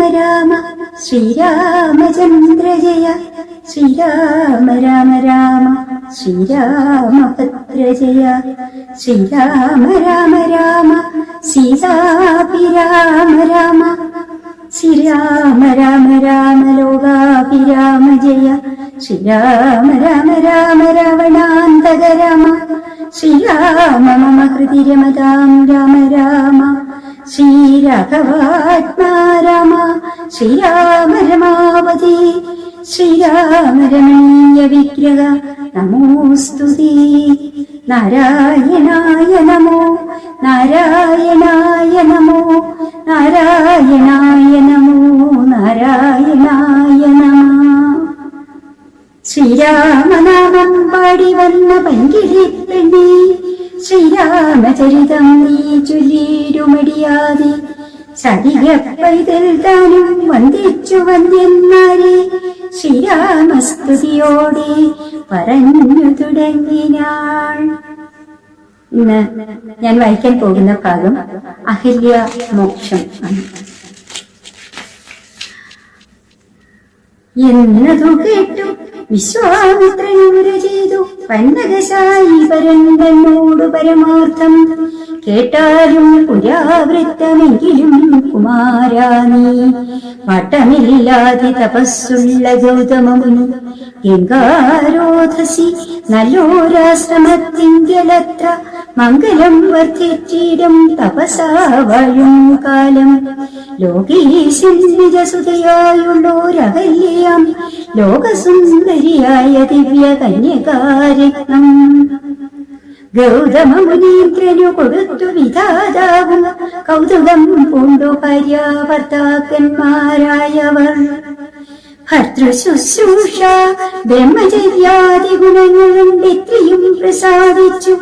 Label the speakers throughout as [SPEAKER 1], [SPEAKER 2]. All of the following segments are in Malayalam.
[SPEAKER 1] രാമ രാമ ശ്രീരാമചന്ദ്ര ജയ ശ്രീരാമ രാമ രാമ ശ്രീരാമഭദ്ര ജയ ശ്രീരാമ രാമ രാമ സീതാപി രാമ രാമ. ശ്രീരാമ രാമ രാമ ലോകാപി രാമ ജയ. ശ്രീരാമ രാമ രാമ രാവണാന്തക രാമ. ശ്രീരാമ മമ ഹൃദി രമതാം രാമ രാമ. ശ്രീരാഘവാത്മാ രാമ ശ്രീരാമ രമാവതി ശ്രീരാമ രമണീയ വിഗ്രഹ നമോസ്തുതി നാരായണായ നമോ നാരായണായ നമോ നാരായണായ നമോ നാരായണായ നമ. ശ്രീരാമനാമം പാടി വന്ന പങ്കിരി പെണ്ണി ശ്രീരാമചരിതം നീ ചൊല്ലിടുമടിയാതെ സതിയ പൈതൽ താനും വന്ദിച്ചു വന്ദ്യന്മാരെ ശ്രീരാമസ്തുതിയോടെ പറഞ്ഞു തുടങ്ങിനാൾ. ഇന്ന് ഞാൻ വായിക്കാൻ പോകുന്ന ഭാഗം അഹല്യ മോക്ഷം ആണ്. എന്നതു കേട്ടു വിശ്വാമിത്രനൂര് ചെയ്തു പന്നകശായി പരമാർത്ഥം കേട്ടാലും പുരാവൃത്തമെങ്കിലും കുമാരാ പട്ടമില്ലാതെ തപസ്സുള്ള ഗൗതമമുനി ഗംഗാരോധസി നല്ലോരാശ്രമത്തിങ്കലത്ര മംഗലം വർദ്ധിച്ചിടും തപസാവഴും കാലം. ലോകീശൻ നിജസുതയായുള്ളോരകല്യാം ലോകസുന്ദരിയായ ദിവ്യ കന്യകാരത്നം ഗൗതമ മുനീന്ദ്രനു കൊടുത്തു വിധാതാവും. കൗതുകം പൂണ്ടു ഭാര്യ ഭർത്തൃശുശ്രൂഷ ബ്രഹ്മചര്യാദി ഗുണങ്ങളും ഇത്രയും പ്രസാദിച്ചു.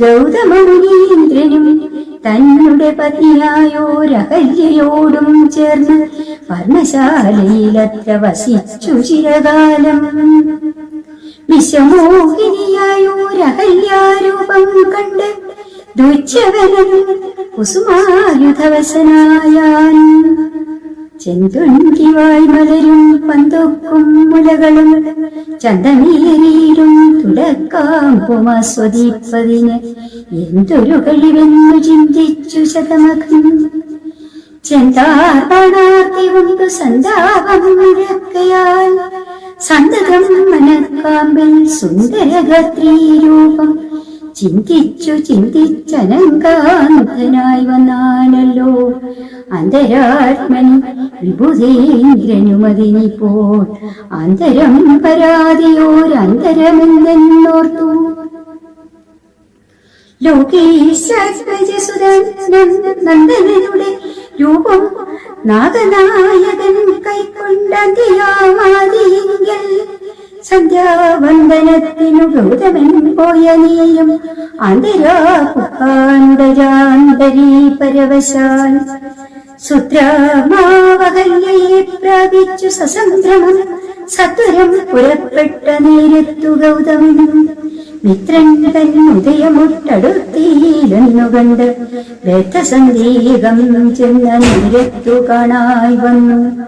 [SPEAKER 1] ഗൗതമുനീന്ദ്രനും മുനീന്ദ്രനും തന്നുടെ പത്നിയായോരഹല്യയോടും ചേർന്ന് പർണശാലയിലത്ര വസിച്ചു ചിരകാലം. വിഷമോഹിനിയായോരഹല്യാരൂപം കണ്ട് ദുച്ഛവരൻ കുസുമായുധവസനായാൻ ചെന്തുണ്ടിവായ് മലരും പന്തൊക്കും മുലകളും ചന്തമേറിയിടും തുടക്കാം പുമാസ്വദീപ്പതിന് എന്തൊരു കഴിവെന്നു ചിന്തിച്ചു ശതമഖം ചെന്താർപ്പാണാർത്തി കൊണ്ടു സന്താപം മുഴക്കയാൽ സന്തതം മനക്കാമ്പിൽ സുന്ദരഗത്രീരൂപം ചിന്തിച്ചു ചിന്തിച്ചനങ്കാന്തനായി വന്നാനല്ലോ അന്തരാത്മനി വിഭുതേന്ദ്രനുമതിനിപ്പോൾ അന്തരം പരാതിയോരന്തരമെന്നോർത്തു ലോകേശ്വരസുതനന്ദനയുടെ രൂപം നാഗനായകൻ കൈക്കൊണ്ടിയാമാതിയെങ്കിൽ സന്ധ്യാവന്ദനത്തിനു ഗൗതമൻ പോയ നീയും അന്തരാന്തരാന്തരീ പരവശാൽ സുദ്രാമാവഹല്യയെ പ്രാപിച്ചു സസംഭ്രമം സത്വരം പുറപ്പെട്ട നേരത്തു ഗൗതമനും മിത്രൻ തൻ ഉദയമൊട്ടടുത്തിയിലെന്നു കണ്ട് രഥസന്ദേഹം ചെന്ന നേരത്തു കാണായി വന്നു.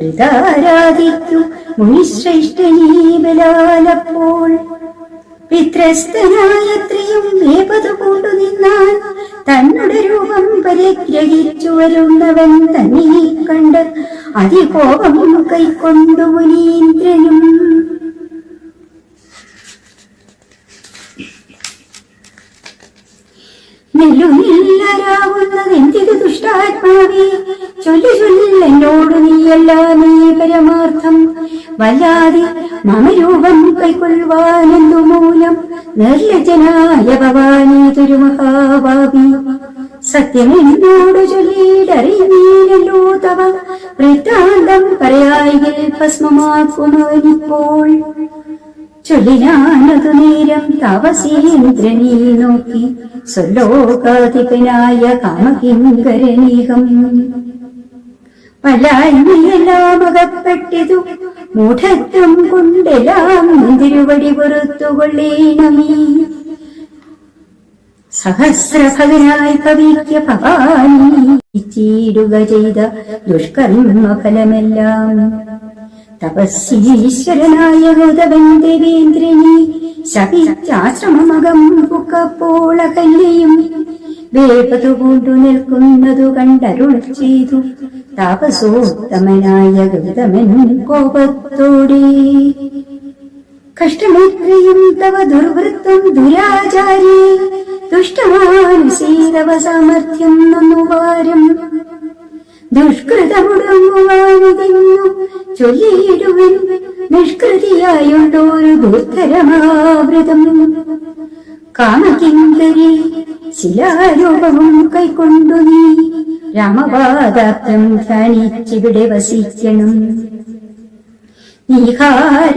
[SPEAKER 1] ൃതാരാധിക്കു മുനിശ്രേഷ്ഠനീ ബലാലപ്പോൾ പിത്രസ്തനായത്രയും വേപതു കൊണ്ടു നിന്നാൽ തന്നുടെ രൂപം പരിഗ്രഹിച്ചു വരുന്നവൻ തന്നെ കണ്ട് അതികോപം കൈക്കൊണ്ടു മുനീന്ദ്രനും. നെല്ലുനില്ലരാവുന്നതെന്തിരു ദുഷ്ടാത്മാവേ ചൊല്ലു എന്നോട് നീയല്ല നീ പരമാർത്ഥം വല്ലാതെ മമരൂപം കൈക്കൊള്ളുവാനെന്നു മൂലം നിർലജനായ ഭവാനി തുരുമഹാഭാവി. സത്യമെന്നോട് ചൊല്ലിയിടറിയുന്നീനല്ലോ തവ. വൃത്താന്തം പറയായിൽ ഭസ്മമാക്കുന്നവനിപ്പോൾ ചൊല്ലിനാനതു നേരം താപസീന്ദ്രനീ നോക്കി. സ്വലോകാധിപനായ കാമകിങ്കരനീകം. പലായ്മയെല്ലാം അകപ്പെട്ടിതു. മൂഢത്വം കൊണ്ടെല്ലാം തിരുവടി പുറത്തുകൊള്ളേണമേ സഹസ്രഭകനായി കവിക്ക ഭവാനി ചീടുക ചെയ്ത ദുഷ്കർമ്മ ഫലമെല്ലാം തപസ്സീശ്വരനായ ഹൃദവൻ ദേവേന്ദ്രനെ ശപിച്ചാശ്രമമകം പുക്കപ്പോളകല്ലിയും വേപതു കൊണ്ടു നിൽക്കുന്നതു കണ്ടരുൾ ചെയ്തു താപസോത്തമനായ ഗൗതമൻ കോപത്തോടെ കഷ്ടമേത്രയും തവ ദുർവൃത്തം ദുരാചാരി ദുഷ്ടമാനുസീതവ സാമർഥ്യം നന്നുവാരം ദുഷ്കൃതമുടങ്ങുവാനിതെന്നു ചൊല്ലിയിടുവൻ നിഷ്കൃതിയായുണ്ടോരു ദുർധരമാവൃതം കാമകിങ്കരി ശിലാരൂപവും കൈക്കൊണ്ടു നീ. രാമപാദാർത്ഥം ധ്യാനിച്ചിവിടെ വസിക്കണം. നീഹാര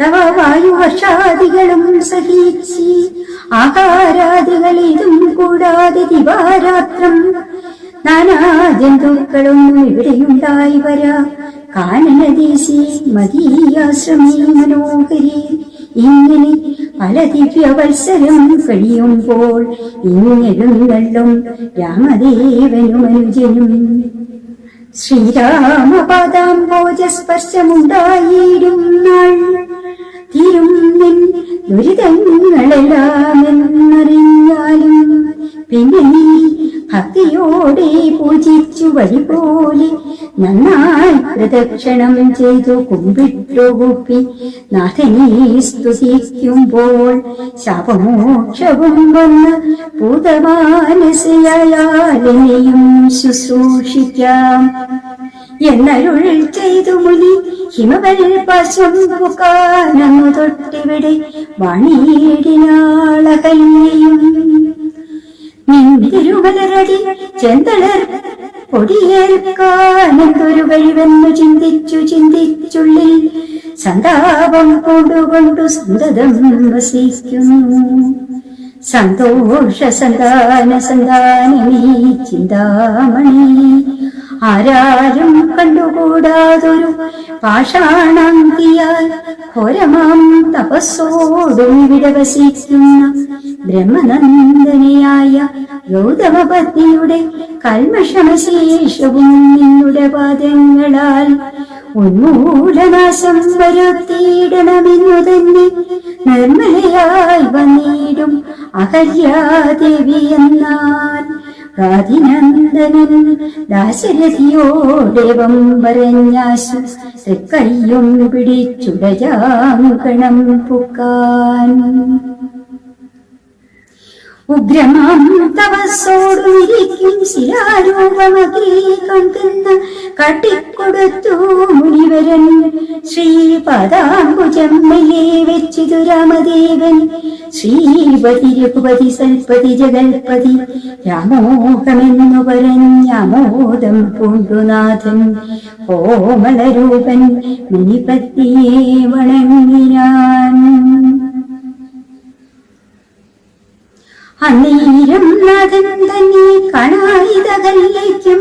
[SPEAKER 1] തവ വായുവർഷാദികളും സഹിച്ച് ആഹാരാദികളിതും കൂടാതെ ദിവാരാത്രം. നാനാ ജന്തുക്കളൊന്നും ഇവിടെയുണ്ടായി വരാ. കാനനദേശി മതീയാശ്രമേ മനോഹരി. ഇങ്ങനെ പല ദിവ്യവത്സരം കഴിയുമ്പോൾ ഇങ്ങെഴുന്നള്ളും രാമദേവനും അനുജനും. ശ്രീരാമപാദാംബോജസ്പർശമുണ്ടായിടും നാൾ തീരും നിൻ ദുരിതങ്ങളെല്ലാം എന്നറിഞ്ഞാലും പിന്നെ നീ ഭക്തിയോടെ പൂജിച്ചു വഴി പോലെ നന്നായി പ്രദക്ഷിണം ചെയ്തു കുമ്പിട്ടുകുപ്പി നാഥനെ സ്തുതിക്കുമ്പോൾ ശാപമോക്ഷവും വന്ന് ഭൂതമാനസയായാലെയും ശുശ്രൂഷിക്കാം. എന്നരുൾ ചെയ്തു മുനി ഹിമവൽ പശം പുക്കാനു തൊട്ടിവിടെ വാണിയേടിനാളകല്ലിയും നിന്തിരുമലരടി ചെന്തളർ പൊടിയേൽക്കാനെന്തൊരു കഴിവെന്നു ചിന്തിച്ചു ചിന്തിച്ചുള്ളിൽ സന്താപം കൊണ്ടുകൊണ്ടു സന്തതം വസിക്കുന്നു. സന്തോഷ സന്താന സന്താനമീ ചിന്താമണി ആരാരും കണ്ടുകൂടാതൊരു പാഷാണാങ്കിയാൽ ഘോരമാം തപസ്സോടും ഇവിടെ വസിക്കുന്ന ബ്രഹ്മനന്ദനയായ ഗൗതമപത്നിയുടെ കൽമഷമശേഷവും നിന്നുടെ പാദങ്ങളാൽ ഉന്മൂലനാശം വരുത്തിയിടണമെന്നു തന്നെ നിർമ്മലയായി വന്നിടും അഹല്യാദേവി എന്നാൽ ആദിനന്ദനൻ ദാശരഥിയോടേവം പറഞ്ഞാശു തൃക്കയ്യും പിടിച്ചുടജാങ്കണം പുക്കാൻ. ഉഗ്രമാം തപസ്സോടുമിരിക്കും ശിലാരൂപമകേ കണ്ടെന്ന് കട്ടിക്കൊടുത്തു മുനിവരൻ. ശ്രീപദാംബുജമ്മലെ വെച്ചിതു രാമദേവൻ. ശ്രീപതി രഘുപതി സൽപതി ജഗൽപതി രാമോഹമെന്നു പറഞ്ഞമോദം പൂണ്ടുനാഥൻ. കോമളരൂപൻ മുനിപത്തിയെ വണങ്ങിനാൻ അന്നേരം നാഥൻ തന്നെ കാണായിതകല്ലേക്കും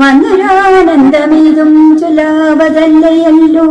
[SPEAKER 1] വന്നൊരാനന്ദമേതും ചൊല്ലാവതല്ലയല്ലോ.